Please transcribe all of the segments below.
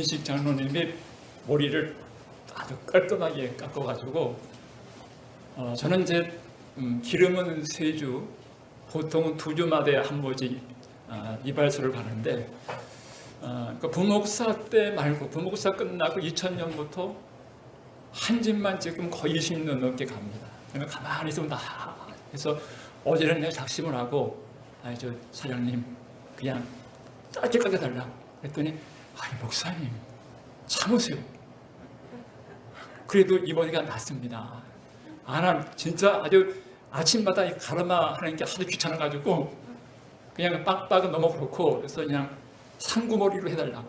식 장로님이 머리를 아주 깔끔하게 깎아가지고 어, 저는 이제 음, 기름은 세 주, 보통은 두 주마다 한 번씩 아, 이발소를 가는데 어, 그 부목사 때 말고 부목사 끝나고 2000년부터 한 집만 지금 거의 20년 넘게 갑니다. 그러니까 가만히 있으면 다 그래서 어제는 내가 작심을 하고 아니 저 사장님 그냥 짧게 깎아달라 그랬더니 아니 목사님 참으세요. 그래도 이번이가 낫습니다. 아, 난 진짜 아주 아침마다 이 가르마 하는 게 아주 귀찮아가지고 그냥 빡빡은 너무 그렇고 그래서 그냥 상구머리로 해달라고.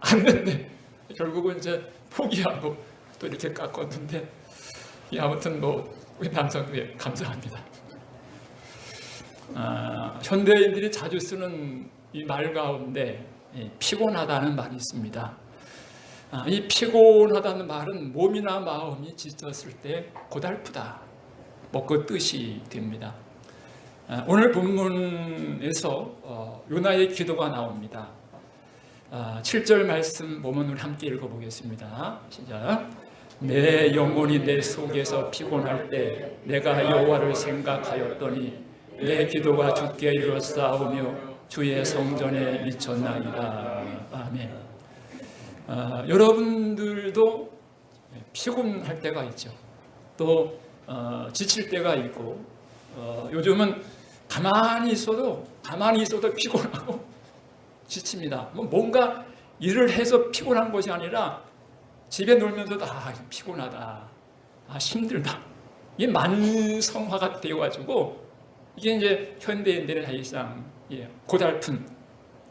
안 됐네. 결국은 이제 포기하고 또 이렇게 깎았는데 이 아무튼 뭐 우리 남성들에 감사합니다. 아, 현대인들이 자주 쓰는 이 말 가운데 이 피곤하다는 말이 있습니다. 아, 이 피곤하다는 말은 몸이나 마음이 지쳤을 때 고달프다. 뭐그 뜻이 됩니다. 아, 오늘 본문에서 어, 요나의 기도가 나옵니다. 아, 7절 말씀 보면 우리 함께 읽어보겠습니다. 시작. 내 영혼이 내 속에서 피곤할 때 내가 여호와를 생각하였더니 내 기도가 주께 이루었사오며 주의 성전에 미쳤나이다. 아멘. 아, 여러분들도 피곤할 때가 있죠. 또 어, 지칠 때가 있고 어, 요즘은 가만히 있어도 가만히 있어도 피곤하고 지칩니다. 뭐 뭔가 일을 해서 피곤한 것이 아니라 집에 놀면서도 아 피곤하다, 아 힘들다. 이게 만성화가 되어가지고 이게 이제 현대인들의 사실상 예, 고달픈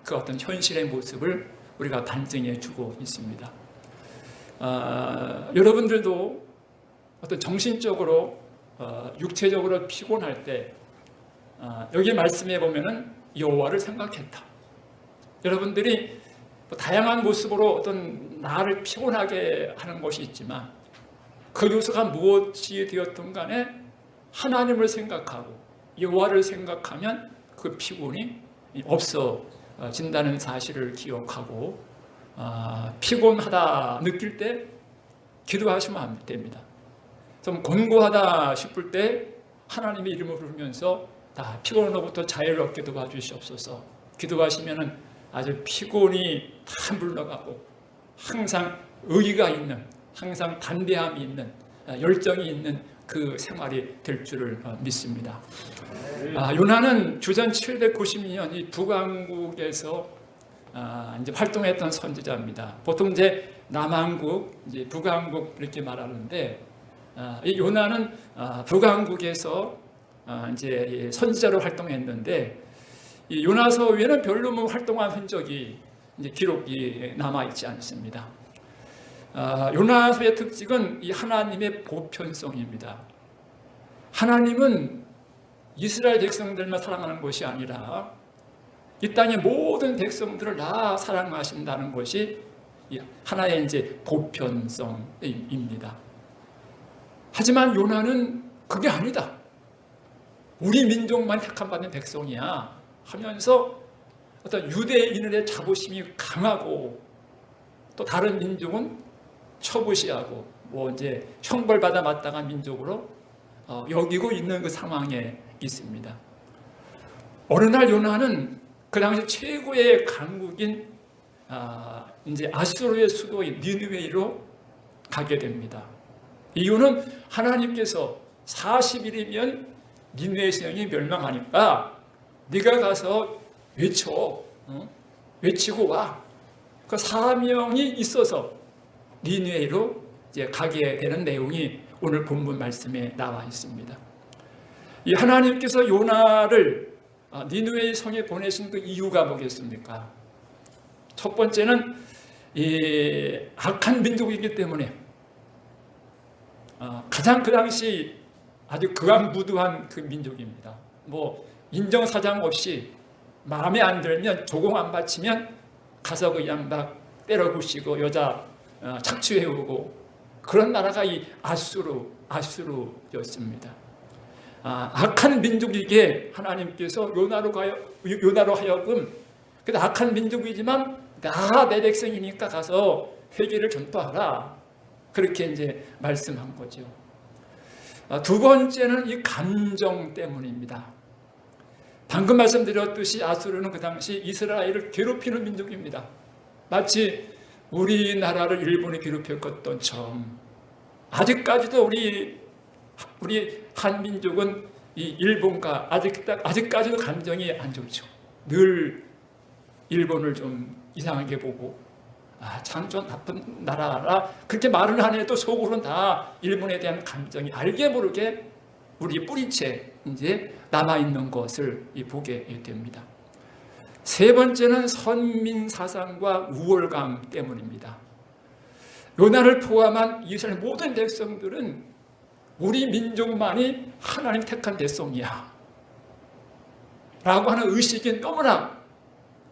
그 어떤 현실의 모습을 우리가 반증해 주고 있습니다. 아, 여러분들도 어떤 정신적으로 어, 육체적으로 피곤할 때 아, 여기 말씀해 보면은 여호와를 생각했다. 여러분들이 뭐 다양한 모습으로 어떤 나를 피곤하게 하는 것이 있지만 그 요소가 무엇이 되었든 간에 하나님을 생각하고 여호와를 생각하면 그 피곤이 없어진다는 사실을 기억하고 아, 피곤하다 느낄 때 기도하시면 됩니다. 좀 곤고하다 싶을 때 하나님의 이름을 부르면서 다 피곤으로부터 자유롭게 도와주시옵소서. 기도하시면은 아주 피곤이 다 물러가고 항상 의의가 있는, 항상 담대함이 있는, 아, 열정이 있는 그 생활이 될 줄을 어, 믿습니다. 아, 요나는 주전 792년 이 북왕국에서 아, 이제 활동했던 선지자입니다. 보통 이제 남한국, 이제 북왕국 이렇게 말하는데 아, 이 요나는 아, 북왕국에서 아, 이제 선지자로 활동했는데 이 요나서 외에는 별로 뭐 활동한 흔적이 이제 기록이 남아 있지 않습니다. 아, 요나서의 특징은 이 하나님의 보편성입니다. 하나님은 이스라엘 백성들만 사랑하는 것이 아니라 이 땅의 모든 백성들을 다 사랑하신다는 것이 하나의 이제 보편성입니다. 하지만 요나는 그게 아니다. 우리 민족만 택함받는 백성이야 하면서 어떤 유대인들의 자부심이 강하고 또 다른 민족은 처부시하고 뭐 이제 형벌받아 마땅한 민족으로 어, 여기고 있는 그 상황에 있습니다. 어느 날 요나는 그 당시 최고의 강국인 아, 이제 아수르의 수도인 니느웨이로 가게 됩니다. 이유는 하나님께서 40일이면 니느웨 성이 멸망하니까 네가 가서 외쳐 어? 외치고 와. 그 사명이 있어서 니느웨로 이제 가게 되는 내용이 오늘 본문 말씀에 나와 있습니다. 이 하나님께서 요나를 아, 니느웨 성에 보내신 그 이유가 뭐겠습니까? 첫 번째는 이 악한 민족이기 때문에 아, 가장 그 당시 아주 극악무도한 그 민족입니다. 뭐 인정사정 없이 마음에 안 들면 조공 안 바치면 가서 그냥 막 때려 부시고 여자 어, 착취해 오고 그런 나라가 이 아수르 아수르였습니다. 아, 악한 민족에게 하나님께서 요나로 가요 요나로 하여금 그 악한 민족이지만 나내 백성이니까 가서 회개를 전파하라. 그렇게 이제 말씀한 거죠. 아, 두 번째는 이 감정 때문입니다. 방금 말씀드렸듯이 아수르는 그 당시 이스라엘을 괴롭히는 민족입니다. 마치 우리나라를 일본이 괴롭혔던 처럼 아직까지도 우리 우리 한민족은 이 일본과 아직 아직까지도 감정이 안 좋죠. 늘 일본을 좀 이상하게 보고 아, 참좀 나쁜 나라라 그렇게 말을 하네도 속으로는 다 일본에 대한 감정이 알게 모르게 우리 뿌리채 이제 남아 있는 것을 보게 됩니다. 세 번째는 선민 사상과 우월감 때문입니다. 요나를 포함한 이스라엘 모든 백성들은 우리 민족만이 하나님 택한 백성이야. 라고 하는 의식이 너무나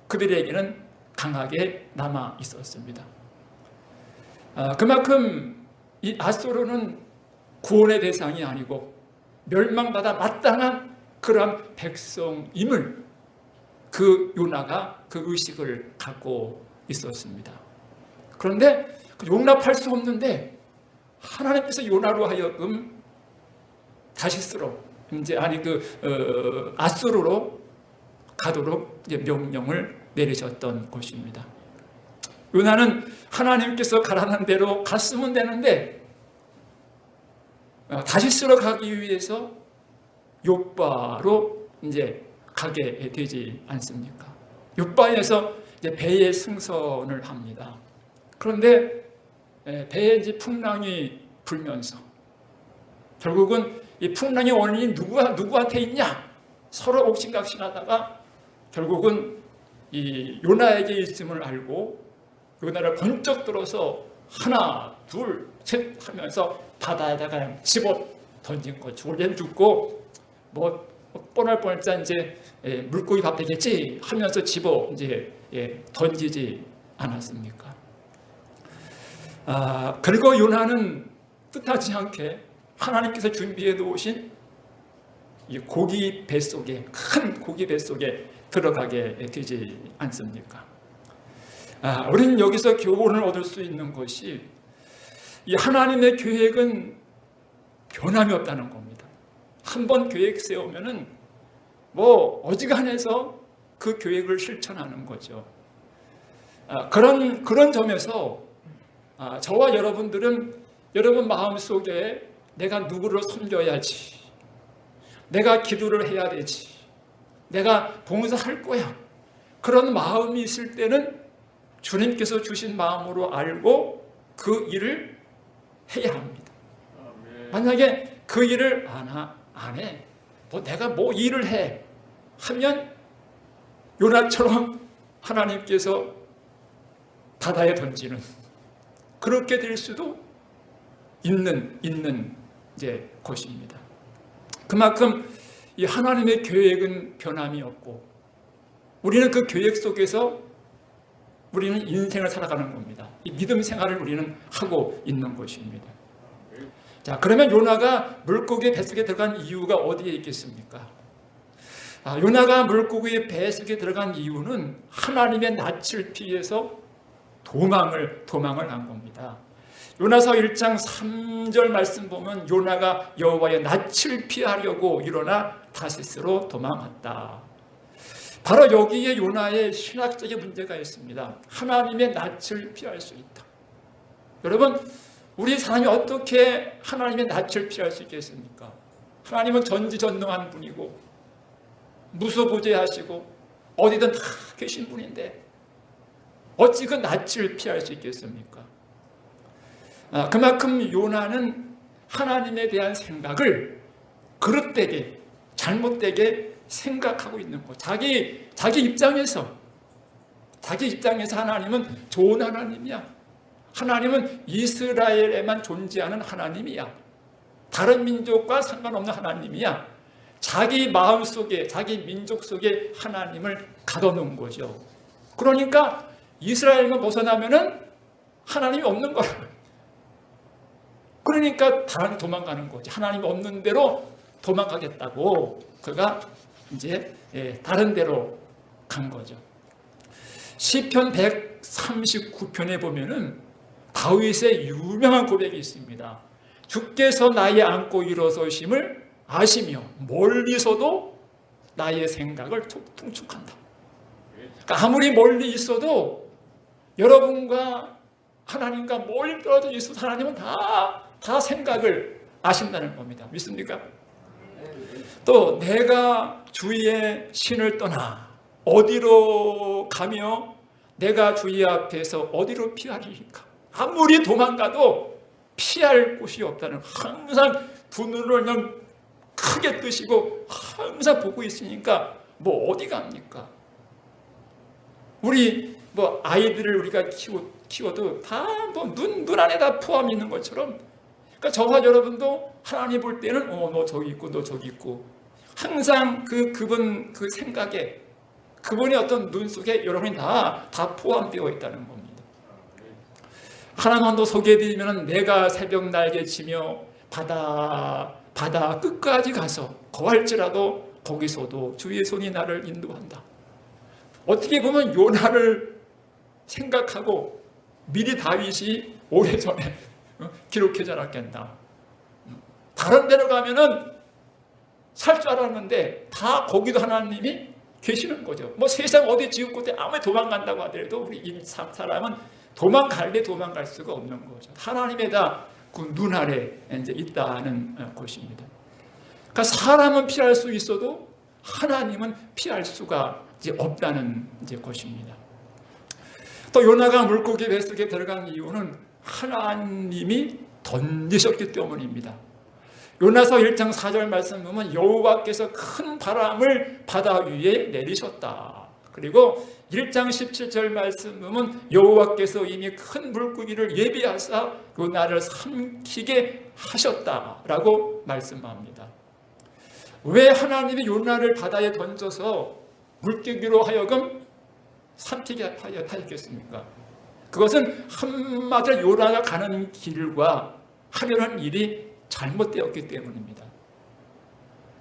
그들에게는 강하게 남아 있었습니다. 아, 그만큼 이 아소르는 구원의 대상이 아니고 멸망받아 마땅한 그러한 백성임을 그 요나가 그 의식을 갖고 있었습니다. 그런데 그 용납할 수 없는데 하나님께서 요나로 하여금 다시스로 이제 아니 그 어, 아수르로 가도록 명령을 내리셨던 것입니다. 요나는 하나님께서 가라는 대로 갔으면 되는데 어, 다시스로 가기 위해서 요바로 이제 가게 되지 않습니까? 요바에서 이제 배에 승선을 합니다. 그런데 배에 이제 풍랑이 불면서 결국은 이 풍랑의 원인이 누구 누구한테 있냐? 서로 옥신각신하다가 결국은 이 요나에게 있음을 알고 요나를 번쩍 들어서 하나, 둘, 셋 하면서 바다에다가 집어 던진 거. 죽을 죽고 뭐 뻔할 뻔했자 이제 예, 물고기 밥 되겠지 하면서 집어 이제 예, 던지지 않았습니까? 아, 그리고 요나는 뜻하지 않게 하나님께서 준비해 놓으신 이 고기 뱃속에 큰 고기 뱃속에 들어가게 되지 않습니까? 아, 우리는 여기서 교훈을 얻을 수 있는 것이 이 하나님의 계획은 변함이 없다는 겁니다. 한 번 계획 세우면은 뭐 어지간해서 그 계획을 실천하는 거죠. 아, 그런 그런 점에서 아, 저와 여러분들은 여러분 마음 속에 내가 누구를 섬겨야지, 내가 기도를 해야 되지, 내가 봉사할 거야. 그런 마음이 있을 때는 주님께서 주신 마음으로 알고 그 일을 해야 합니다. 만약에 그 일을 안, 하, 안 해, 뭐 내가 뭐 일을 해 하면 요나처럼 하나님께서 바다에 던지는 그렇게 될 수도 있는 있는 이제 것입니다. 그만큼 이 하나님의 계획은 변함이 없고 우리는 그 계획 속에서 우리는 인생을 살아가는 겁니다. 이 믿음 생활을 우리는 하고 있는 것입니다. 자, 그러면 요나가 물고기 뱃속에 들어간 이유가 어디에 있겠습니까? 아, 요나가 물고기 뱃속에 들어간 이유는 하나님의 낯을 피해서 도망을 도망을 한 겁니다. 요나서 1장 3절 말씀 보면 요나가 여호와의 낯을 피하려고 일어나 다시스로 도망했다. 바로 여기에 요나의 신학적인 문제가 있습니다. 하나님의 낯을 피할 수 있다. 여러분, 우리 사람이 어떻게 하나님의 낯을 피할 수 있겠습니까? 하나님은 전지전능한 분이고 무소부재하시고 어디든 다 계신 분인데 어찌 그 낯을 피할 수 있겠습니까? 아, 그만큼 요나는 하나님에 대한 생각을 그릇되게 잘못되게 생각하고 있는 거. 자기 자기 입장에서 자기 입장에서 하나님은 좋은 하나님이야. 하나님은 이스라엘에만 존재하는 하나님이야. 다른 민족과 상관없는 하나님이야. 자기 마음 속에, 자기 민족 속에 하나님을 가둬놓은 거죠. 그러니까 이스라엘만 벗어나면은 하나님이 없는 거야. 그러니까 다 도망가는 거지. 하나님이 없는 대로 도망가겠다고 그가 이제 예, 다른 데로 간 거죠. 시편 139편에 보면은 다윗의 유명한 고백이 있습니다. 주께서 나의 안고 일어서심을 아시며 멀리서도 나의 생각을 통촉한다. 그러니까 아무리 멀리 있어도 여러분과 하나님과 멀리 떨어져 있어도 하나님은 다, 다 생각을 아신다는 겁니다. 믿습니까? 또 내가 주의 신을 떠나 어디로 가며 내가 주의 앞에서 어디로 피하리까? 아무리 도망가도 피할 곳이 없다는 항상 두 눈을 그냥 크게 뜨시고 항상 보고 있으니까 뭐 어디 갑니까? 우리 뭐 아이들을 우리가 키워, 키워도 다뭐눈 눈 안에 다 포함 있는 것처럼 그러니까 저와 여러분도 하나님 볼 때는 어너 저기 있고 너 저기 있고 항상 그 그분 그 생각에 그분의 어떤 눈 속에 여러분이 다, 다 포함되어 있다는 겁니다. 하나만 더 소개해드리면 내가 새벽 날개 치며 바다 바다 끝까지 가서 거할지라도 거기서도 주의 손이 나를 인도한다. 어떻게 보면 요나를 생각하고 미리 다윗이 오래전에 기록해 자랐겠다. 다른 데로 가면은 살 줄 알았는데 다 거기도 하나님이 계시는 거죠. 뭐 세상 어디 지옥 곳에 아무리 도망간다고 하더라도 우리 이 사람은 도망갈래 도망갈 수가 없는 거죠. 하나님의 다그눈 아래 이제 있다는 것입니다. 그러니까 사람은 피할 수 있어도 하나님은 피할 수가 이제 없다는 이제 것입니다. 또 요나가 물고기 뱃속에 들어간 이유는 하나님이 던지셨기 때문입니다. 요나서 1장 4절 말씀 보면 여호와께서 큰 바람을 바다 위에 내리셨다. 그리고 1장 17절 말씀 보면 여호와께서 이미 큰 물고기를 예비하사 그 나를 삼키게 하셨다라고 말씀합니다. 왜 하나님이 요나를 바다에 던져서 물고기로 하여금 삼키게 하였겠습니까? 그것은 한마디로 요나가 가는 길과 하려는 일이 잘못되었기 때문입니다.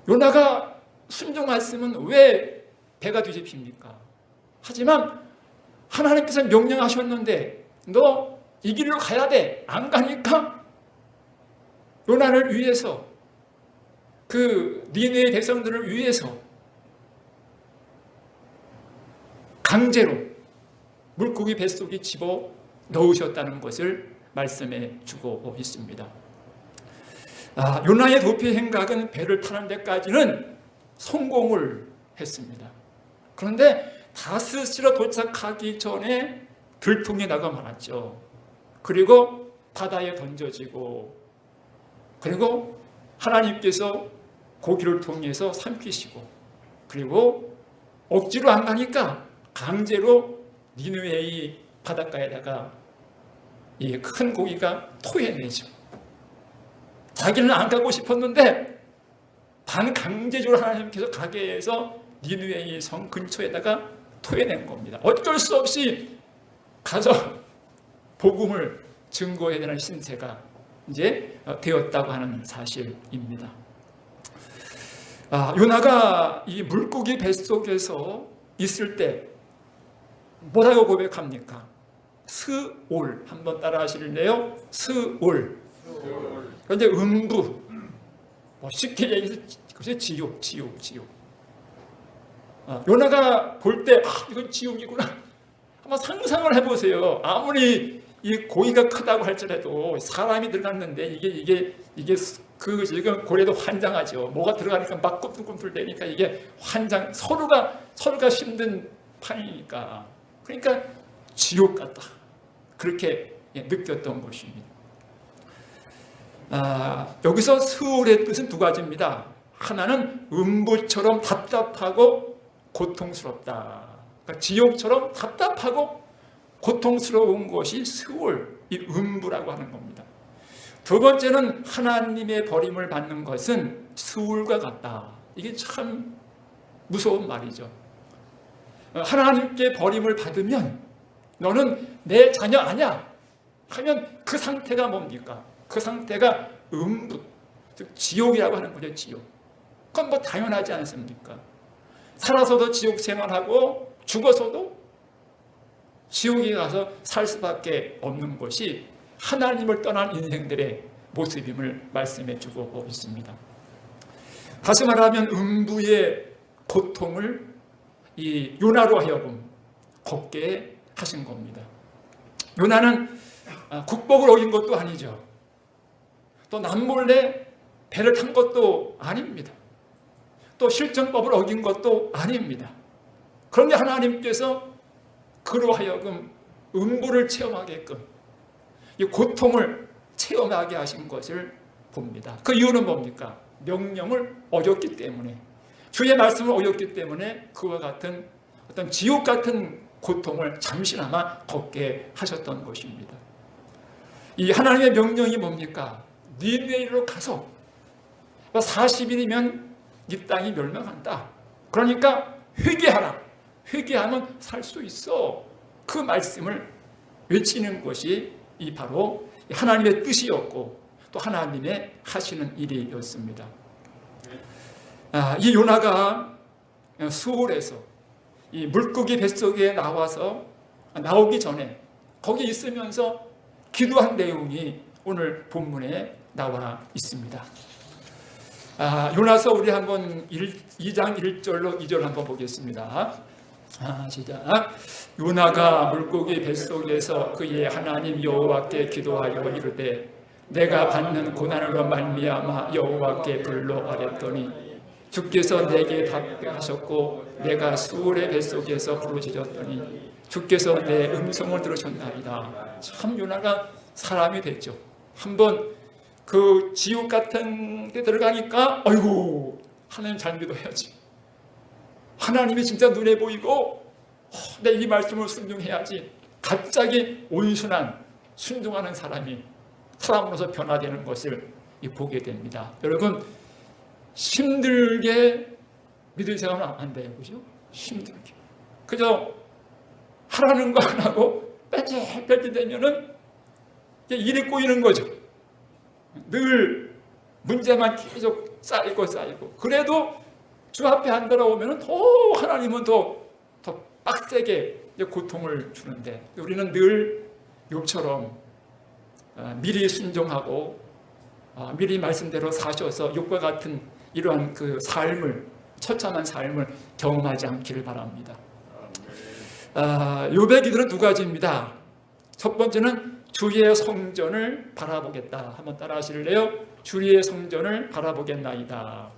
요나가 순종했으면 왜 배가 뒤집힙니까? 하지만 하나님께서 명령하셨는데 너 이 길로 가야 돼. 안 가니까 요나를 위해서 그 니네 백성들을 위해서 강제로 물고기 뱃속에 집어 넣으셨다는 것을 말씀해 주고 있습니다. 아, 요나의 도피 행각은 배를 타는 데까지는 성공을 했습니다. 그런데 다스시로 도착하기 전에 들통이 나가 말았죠. 그리고 바다에 던져지고 그리고 하나님께서 고기를 통해서 삼키시고 그리고 억지로 안 가니까 강제로 니누웨의 바닷가에다가 이 큰 고기가 토해내죠. 자기는 안 가고 싶었는데 반강제적으로 하나님께서 가게 해서 니누웨의 성 근처에다가 토해낸 겁니다. 어쩔 수 없이 가서 복음을 증거해야 되는 신세가 이제 되었다고 하는 사실입니다. 아, 요나가 이 물고기 뱃속에서 있을 때 뭐라고 고백합니까? 스올 한번 따라 하실래요? 스올. 그런데 음부. 뭐 쉽게 얘기해서 그것이 지옥, 지옥, 지옥. 아, 요나가 볼 때 아, 이건 지옥이구나. 한번 상상을 해보세요. 아무리 이 고기가 크다고 할지라도 사람이 들어갔는데 이게 이게 이게 그 지금 고래도 환장하죠. 뭐가 들어가니까 막 꿈틀꿈틀 대니까 이게 환장 서로가 서로가 힘든 판이니까 그러니까 지옥 같다. 그렇게 느꼈던 것입니다. 아, 여기서 스울의 뜻은 두 가지입니다. 하나는 음부처럼 답답하고 고통스럽다. 그러니까 지옥처럼 답답하고 고통스러운 것이 스울, 이 음부라고 하는 겁니다. 두 번째는 하나님의 버림을 받는 것은 스울과 같다. 이게 참 무서운 말이죠. 하나님께 버림을 받으면 너는 내 자녀 아니야 하면 그 상태가 뭡니까? 그 상태가 음부, 즉 지옥이라고 하는 거죠. 지옥. 그건 뭐 당연하지 않습니까? 살아서도 지옥 생활하고 죽어서도 지옥에 가서 살 수밖에 없는 것이 하나님을 떠난 인생들의 모습임을 말씀해 주고 있습니다. 다시 말하면 음부의 고통을 이 요나로 하여금 걷게 하신 겁니다. 요나는 아, 국법을 어긴 것도 아니죠. 또 남몰래 배를 탄 것도 아닙니다. 또 실정법을 어긴 것도 아닙니다. 그런데 하나님께서 그로 하여금 음부를 체험하게끔 이 고통을 체험하게 하신 것을 봅니다. 그 이유는 뭡니까? 명령을 어겼기 때문에 주의 말씀을 어겼기 때문에 그와 같은 어떤 지옥 같은 고통을 잠시나마 걷게 하셨던 것입니다. 이 하나님의 명령이 뭡니까? 니네로 가서 40일이면 이 땅이 멸망한다. 그러니까 회개하라. 회개하면 살 수 있어. 그 말씀을 외치는 것이 이 바로 하나님의 뜻이었고 또 하나님의 하시는 일이었습니다. 아, 이 요나가 수월에서 이 물고기 뱃속에 나와서 나오기 전에 거기 있으면서 기도한 내용이 오늘 본문에 나와 있습니다. 아, 요나서 우리 한번 1, 2장 1절로 2절 한번 보겠습니다. 아, 시작. 요나가 물고기 뱃속에서 그의 하나님 여호와께 기도하여 이르되 내가 받는 고난으로 말미암아 여호와께 불러 아랬더니 주께서 내게 답하셨고 내가 수월의 뱃속에서 부르짖었더니 주께서 내 음성을 들으셨나이다. 참 요나가 사람이 됐죠. 한번 그 지옥 같은 데 들어가니까 아이고 하나님 잘 믿어야지. 하나님이 진짜 눈에 보이고 내 이 말씀을 순종해야지. 갑자기 온순한 순종하는 사람이 사람으로서 변화되는 것을 보게 됩니다. 여러분 힘들게 믿으셔는 안 돼요, 그죠? 힘들게. 그저 하라는 거 안 하고 뺀질뺀질 되면은 일이 꼬이는 거죠. 늘 문제만 계속 쌓이고 쌓이고 그래도 주 앞에 안 돌아오면 더 하나님은 더, 더 빡세게 고통을 주는데 우리는 늘 욕처럼 아, 미리 순종하고 아, 미리 말씀대로 사셔서 욕과 같은 이러한 그 삶을 처참한 삶을 경험하지 않기를 바랍니다. 아, 요배 기도는 두 가지입니다. 첫 번째는 주의 성전을 바라보겠다. 한번 따라 하실래요? 주의 성전을 바라보겠나이다.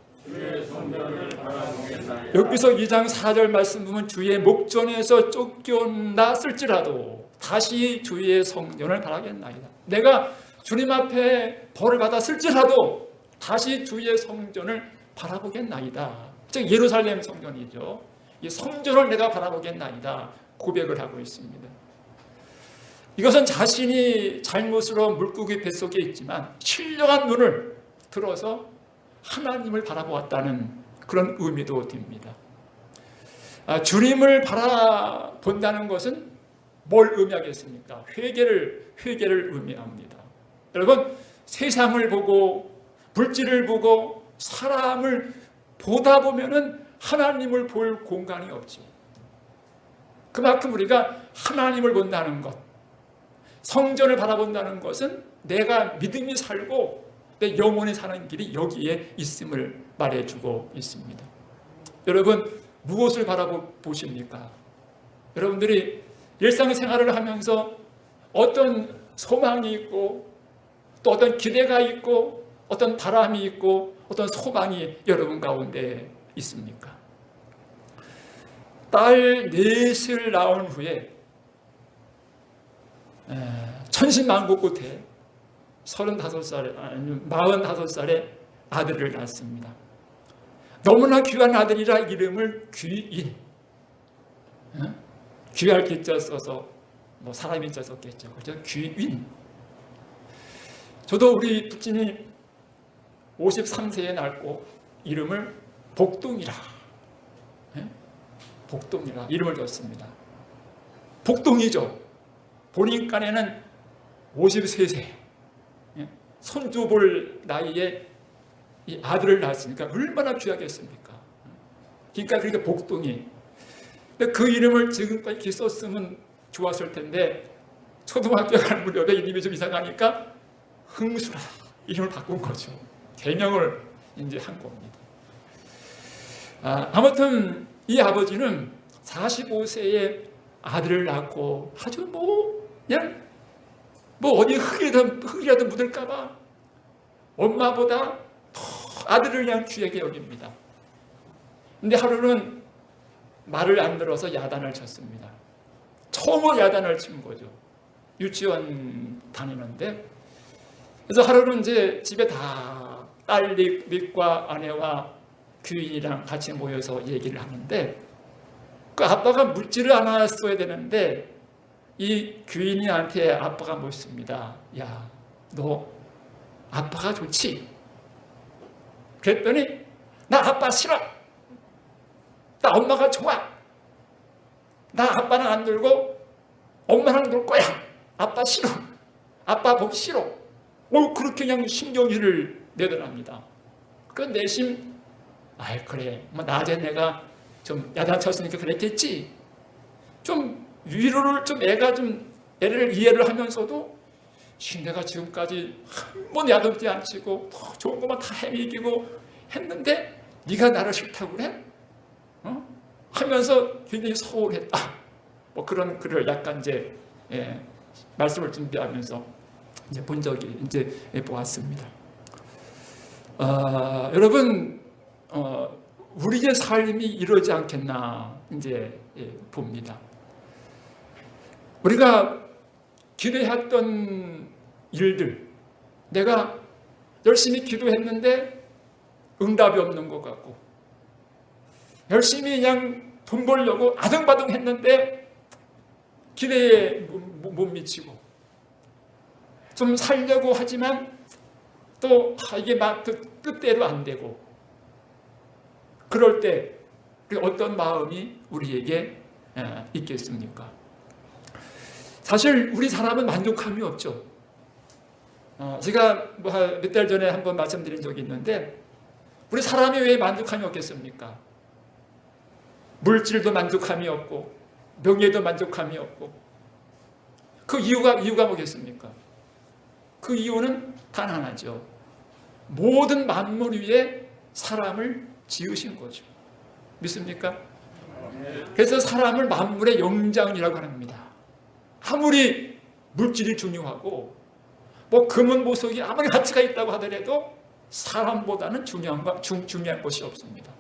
여기서 2장 4절 말씀 보면 주의 목전에서 쫓겨났을지라도 다시 주의 성전을 바라겠나이다. 내가 주님 앞에 벌을 받았을지라도 다시 주의 성전을 바라보겠나이다. 즉 예루살렘 성전이죠. 이 성전을 내가 바라보겠나이다. 고백을 하고 있습니다. 이것은 자신이 잘못으로 물고기 뱃속에 있지만 신령한 눈을 들어서 하나님을 바라보았다는 그런 의미도 됩니다. 아, 주님을 바라본다는 것은 뭘 의미하겠습니까? 회개를 회개를 의미합니다. 여러분 세상을 보고 물질을 보고 사람을 보다 보면은 하나님을 볼 공간이 없죠. 그만큼 우리가 하나님을 본다는 것, 성전을 바라본다는 것은 내가 믿음이 살고 내 영혼이 사는 길이 여기에 있음을 말해주고 있습니다. 여러분 무엇을 바라보십니까? 여러분들이 일상생활을 하면서 어떤 소망이 있고 또 어떤 기대가 있고 어떤 바람이 있고 어떤 소망이 여러분 가운데 있습니까? 딸 넷을 낳은 후에 천신만고 끝에 35살에, 아니 45살에 아들을 낳습니다. 너무나 귀한 아들이라 이름을 귀인. 귀할 기자 써서 뭐 사람이 자 썼겠죠. 그죠? 귀인. 저도 우리 부친이 53세에 낳고 이름을 복동이라. 복동이라 이름을 줬습니다. 복동이죠. 간에는 53세 예? 손주 볼 나이에 이 아들을 낳았으니까 얼마나 귀하겠습니까? 그러니까 그렇게 복동이 그 이름을 지금까지 썼으면 좋았을 텐데 초등학교 갈 무렵에 이름이 좀 이상하니까 흥수라 이름을 바꾼 거죠. 개명을 이제 한 겁니다. 아, 아무튼 이 아버지는 45세에 아들을 낳고 아주 뭐 그냥 뭐 어디 흙이라도 흙이라도 묻을까봐 엄마보다 더 아들을 그냥 귀하게 여깁니다. 근데 하루는 말을 안 들어서 야단을 쳤습니다. 처음으로 야단을 친 거죠. 유치원 다니는데 그래서 하루는 이제 집에 다 딸과 아내와 규인이랑 같이 모여서 얘기를 하는데 그 아빠가 묻지를 않았어야 되는데 이 규인이한테 아빠가 묻습니다. 야, 너 아빠가 좋지? 그랬더니 나 아빠 싫어. 나 엄마가 좋아. 나 아빠는 안 놀고 엄마랑 놀 거야. 아빠 싫어. 아빠 보기 싫어. 어, 그렇게 그냥 신경질을 내더랍니다. 그 내심, 아이, 그래. 뭐, 낮에 내가 좀 야단쳤으니까 그랬겠지. 좀 위로를 좀 애가 좀 애를 이해를 하면서도 내가 지금까지 한 번 야단지 안 치고 더 좋은 것만 다 헤매기고 했는데 네가 나를 싫다고 그래? 어? 하면서 굉장히 서운했다. 뭐 그런 글을 약간 이제 예, 말씀을 준비하면서 이제 본 적이 이제 보았습니다. 어, 여러분 어, 우리의 삶이 이러지 않겠나 이제 예, 봅니다. 우리가 기도했던 일들, 내가 열심히 기도했는데 응답이 없는 것 같고, 열심히 그냥 돈 벌려고 아등바등 했는데 기대에 못 미치고, 좀 살려고 하지만 또 아, 이게 막 뜻대로 안 되고, 그럴 때 어떤 마음이 우리에게 있겠습니까? 사실 우리 사람은 만족함이 없죠. 어, 제가 뭐몇달 전에 한번 말씀드린 적이 있는데 우리 사람이 왜 만족함이 없겠습니까? 물질도 만족함이 없고 명예도 만족함이 없고 그 이유가 이유가 뭐겠습니까? 그 이유는 단 하나죠. 모든 만물 위에 사람을 지으신 거죠. 믿습니까? 그래서 사람을 만물의 영장이라고 합니다. 아무리 물질이 중요하고 뭐 금은 보석이 아무리 가치가 있다고 하더라도 사람보다는 중요한 것, 중, 중요한 것이 없습니다.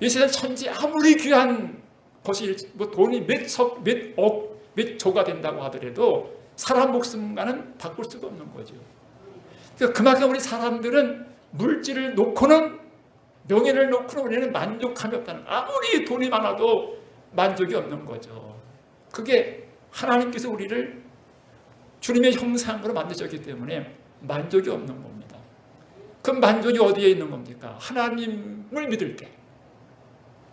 이 세상 천지 아무리 귀한 것이 뭐 돈이 몇 석, 몇 억, 몇 조가 된다고 하더라도 사람 목숨과는 바꿀 수가 없는 거죠. 그러니까 그만큼 우리 사람들은 물질을 놓고는 명예를 놓고는 우리는 만족함이 없다는 아무리 돈이 많아도 만족이 없는 거죠. 그게 하나님께서 우리를 주님의 형상으로 만드셨기 때문에 만족이 없는 겁니다. 그 만족이 어디에 있는 겁니까? 하나님을 믿을 때.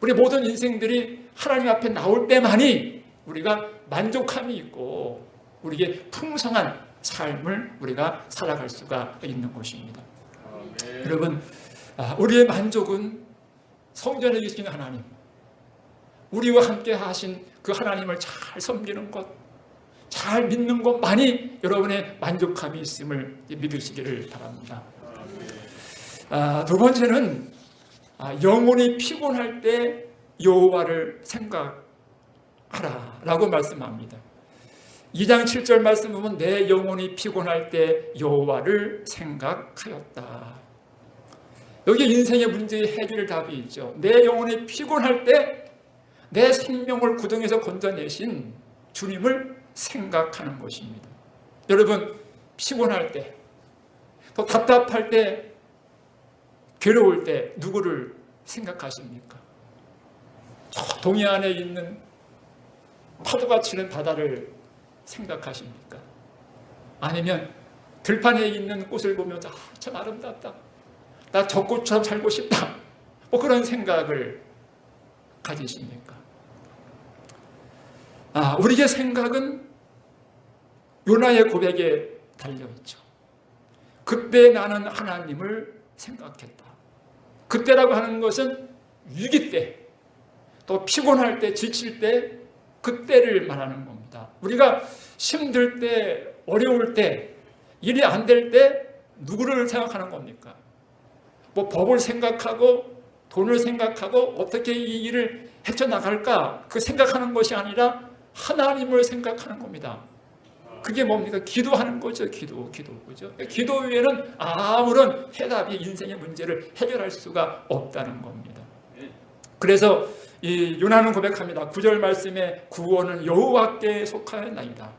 우리 모든 인생들이 하나님 앞에 나올 때만이 우리가 만족함이 있고 우리에게 풍성한 삶을 우리가 살아갈 수가 있는 것입니다. 네. 여러분, 아, 우리의 만족은 성전에 계신 하나님, 우리와 함께 하신 그 하나님을 잘 섬기는 것, 잘 믿는 것만이 여러분의 만족함이 있음을 믿으시기를 바랍니다. 아, 두 번째는 아, 영혼이 피곤할 때 여호와를 생각하라라고 말씀합니다. 2장 7절 말씀 보면 내 영혼이 피곤할 때 여호와를 생각하였다. 여기 인생의 문제의 해결 답이 있죠. 내 영혼이 피곤할 때 내 생명을 구덩에서 건져내신 주님을 생각하는 것입니다. 여러분 피곤할 때, 또 답답할 때, 괴로울 때 누구를 생각하십니까? 저 동해안에 있는 파도가 치는 바다를 생각하십니까? 아니면 들판에 있는 꽃을 보면서 아, 참 아름답다. 나저 꽃처럼 살고 싶다. 뭐 그런 생각을 가지십니까? 아, 우리의 생각은 요나의 고백에 달려있죠. 그때 나는 하나님을 생각했다. 그때라고 하는 것은 위기 때, 또 피곤할 때, 지칠 때, 그때를 말하는 겁니다. 우리가 힘들 때, 어려울 때, 일이 안 될 때 누구를 생각하는 겁니까? 뭐 법을 생각하고 돈을 생각하고 어떻게 이 일을 헤쳐나갈까 그 생각하는 것이 아니라 하나님을 생각하는 겁니다. 그게 뭡니까? 기도하는 거죠. 기도, 기도. 그죠? 기도 외에는 아무런 해답이 인생의 문제를 해결할 수가 없다는 겁니다. 그래서 이 요나는 고백합니다. 9절 말씀에 구원은 여호와께 속하였나이다.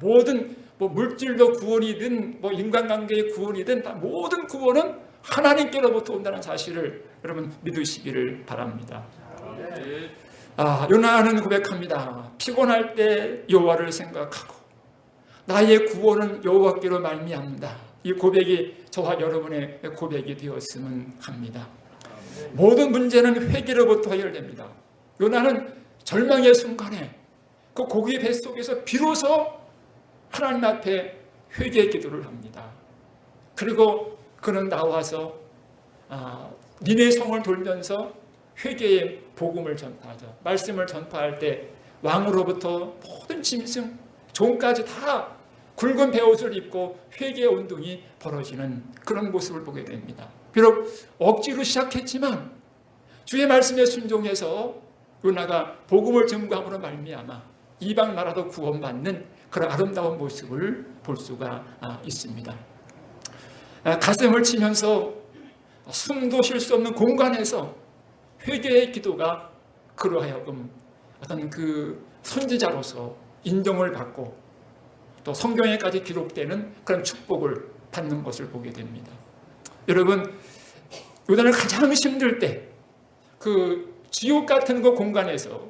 모든 뭐 물질도 구원이든 뭐 인간관계의 구원이든 다 모든 구원은 하나님께로부터 온다는 사실을 여러분 믿으시기를 바랍니다. 아, 요나는 고백합니다. 피곤할 때 여호와를 생각하고 나의 구원은 여호와께로 말미암다. 이 고백이 저와 여러분의 고백이 되었으면 합니다. 모든 문제는 회개로부터 해결됩니다. 요나는 절망의 순간에 그 고기 뱃속에서 비로소 하나님 앞에 회개 기도를 합니다. 그리고 그는 나와서 아, 니네 성을 돌면서 회개의 복음을 전파하죠. 말씀을 전파할 때 왕으로부터 모든 짐승, 종까지 다 굵은 베옷을 입고 회개의 운동이 벌어지는 그런 모습을 보게 됩니다. 비록 억지로 시작했지만 주의 말씀에 순종해서 요나가 복음을 전구함으로 말미암아 이방 나라도 구원받는 그런 아름다운 모습을 볼 수가 아, 있습니다. 아, 가슴을 치면서 숨도 쉴 수 없는 공간에서 회개의 기도가 그로 하여금 어떤 그 선지자로서 인정을 받고 또 성경에까지 기록되는 그런 축복을 받는 것을 보게 됩니다. 여러분, 요단을 가장 힘들 때 그 지옥 같은 그 공간에서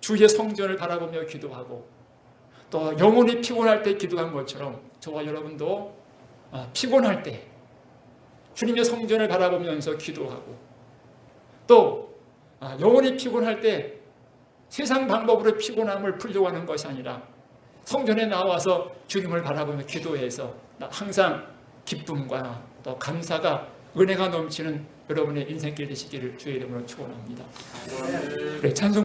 주의 성전을 바라보며 기도하고 또 영혼이 피곤할 때 기도한 것처럼 저와 여러분도 아, 피곤할 때 주님의 성전을 바라보면서 기도하고 또 아, 영혼이 피곤할 때 세상 방법으로 피곤함을 풀려고 하는 것이 아니라 성전에 나와서 주님을 바라보며 기도해서 항상 기쁨과 또 감사가 은혜가 넘치는 여러분의 인생길 되시기를 주의 이름으로 축원합니다. 찬송